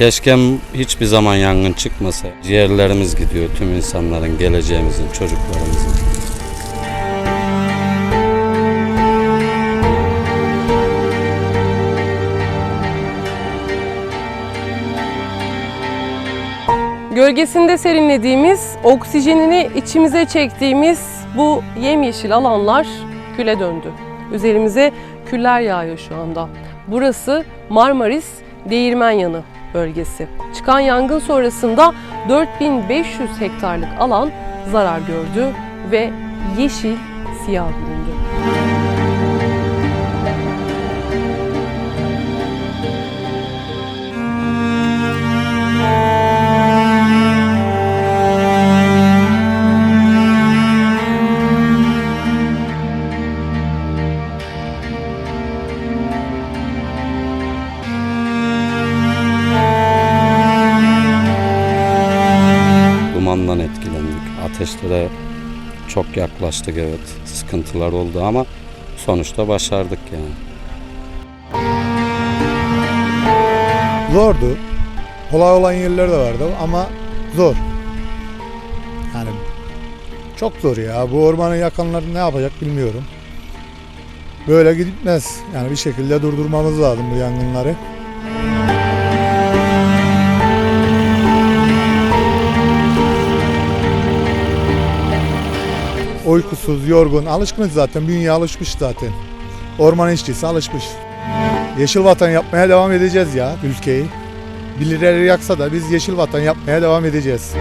Keşke hiçbir zaman yangın çıkmasa. Ciğerlerimiz gidiyor tüm insanların, geleceğimizin, çocuklarımızın. Gölgesinde serinlediğimiz, oksijenini içimize çektiğimiz bu yemyeşil alanlar küle döndü. Üzerimize küller yağıyor şu anda. Burası Marmaris Değirmen Yanı bölgesi. Çıkan yangın sonrasında 4500 hektarlık alan zarar gördü ve yeşil siyah büründü. Dumandan etkilendik. Ateşlere çok yaklaştık evet. Sıkıntılar oldu ama sonuçta başardık yani. Zordu. Kolay olan yerler de vardı ama zor. Yani çok zor ya. Bu ormanı yakanlar ne yapacak bilmiyorum. Böyle gitmez. Yani bir şekilde durdurmamız lazım bu yangınları. Uykusuz, yorgun, alışkınız zaten. Bünye alışmış zaten. Orman işçisi alışmış. Yeşil vatan yapmaya devam edeceğiz ya ülkeyi. Birileri yaksa da biz yeşil vatan yapmaya devam edeceğiz.